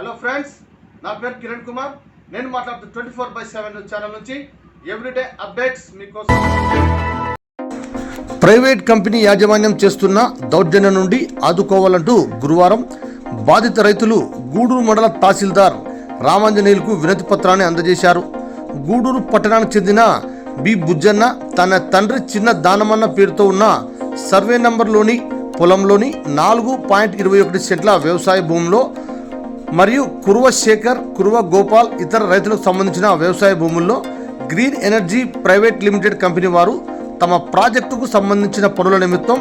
Hello friends నా పేరు కిరణ్ కుమార్. నేను మాట్లాడుతూ twenty four by seven channel నుంచి ఎవ్రీడే అప్డేట్స్ మీకోసం. ప్రైవేట్ కంపెనీ యాజమాన్యం చేస్తున్న దౌర్జన్యం నుండి ఆదుకోవాలంటూ గురువారం బాధిత రైతులు గూడూరు మండల తహసీల్దార్ రామాంజనేయులకు వినతి పత్రాన్ని అందజేశారు. గూడూరు పట్టణానికి చెందిన బి. బుజ్జన్న తన తండ్రి చిన్న దానమన్న పేరుతో ఉన్న సర్వే నంబర్లోని పొలంలోని నాలుగు పాయింట్ ఇరవై ఒకటి సెంట్ల వ్యవసాయ భూమిలో మరియు కురువ శేఖర్ కురువ గోపాల్ ఇతర రైతులకు సంబంధించిన వ్యవసాయ భూముల్లో green energy private limited company వారు తమ ప్రాజెక్టుకు సంబంధించిన పనుల నిమిత్తం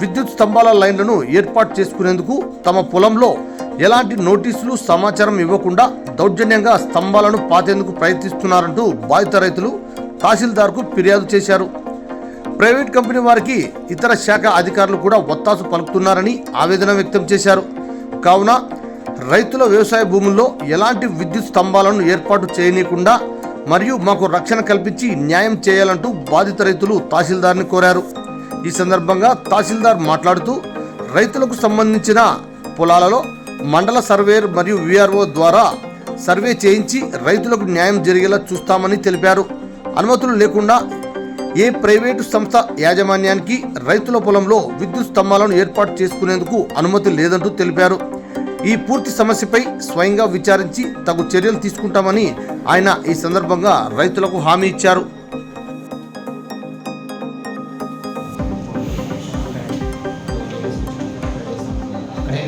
విద్యుత్ స్తంభాల లైన్లను ఏర్పాటు చేసుకునేందుకు తమ పొలంలో ఎలాంటి నోటీసులు సమాచారం ఇవ్వకుండా దౌర్జన్యంగా స్తంభాలను పాతేందుకు ప్రయత్నిస్తున్నారంటూ బాధిత రైతులు తహసీల్దార్కు ఫిర్యాదు చేశారు. ప్రైవేట్ కంపెనీ వారికి ఇతర శాఖ అధికారులు కూడా ఒత్తాసు పలుకుతున్నారని ఆవేదన వ్యక్తం చేశారు. కావున రైతుల వ్యవసాయ భూముల్లో ఎలాంటి విద్యుత్ స్తంభాలను ఏర్పాటు చేయనీయకుండా మరియు మాకు రక్షణ కల్పించి న్యాయం చేయాలంటూ బాధిత రైతులు తహసీల్దార్ని కోరారు. ఈ సందర్భంగా తహసీల్దార్ మాట్లాడుతూ రైతులకు సంబంధించిన పొలాలలో మండల సర్వేర్ మరియు విఆర్ఓ ద్వారా సర్వే చేయించి రైతులకు న్యాయం జరిగేలా చూస్తామని తెలిపారు. అనుమతులు లేకుండా ఏ ప్రైవేటు సంస్థ యాజమాన్యానికి రైతుల పొలంలో విద్యుత్ స్తంభాలను ఏర్పాటు చేసుకునేందుకు అనుమతి లేదంటూ తెలిపారు. ఈ పూర్తి సమస్యపై స్వయంగా విచారించి తగు చర్యలు తీసుకుంటామని ఆయన ఈ సందర్భంగా రైతులకు హామీ ఇచ్చారు. అక్కడే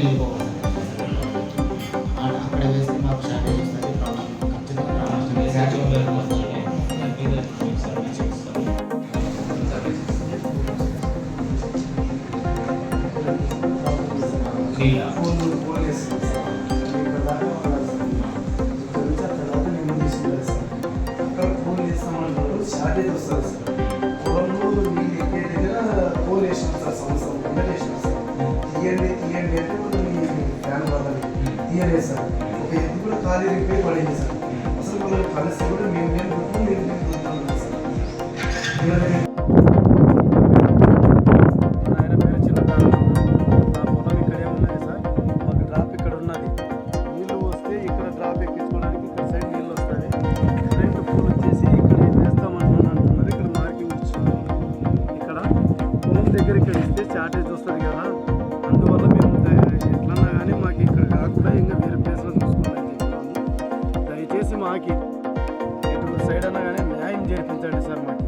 చేస్తామన్నారు షార్టేజ్ వస్తుంది సార్ పొలంలో నీళ్ళు ఎక్కే దగ్గర ఫోన్ వేసినాం సార్ సంవత్సరం కింద వేసినాం సార్ తీయండి తీయండి అంటే వాళ్ళు మీ ఫ్యాన్ వాళ్ళని తీయలేదు సార్ ఒక ఎత్తు కూడా ఖాళీ రిపేర్ పడింది సార్ అసలు మనం కలిసి కూడా మేము నేను కొట్టుకుని మేము మేము కొట్టుకున్నాం సార్ దగ్గర ఇక్కడ ఇస్తే షార్టేజ్ వస్తుంది కదా. అందువల్ల మేము ఎట్లన్నా కానీ మాకు ఇక్కడ కాకుండా ఇంకా వేరే ప్లేస్లో చూసుకుంటాం దయచేసి మాకు ఇటు సైడ్ అన్నా కానీ న్యాయం చేయించండి సార్ మాకు.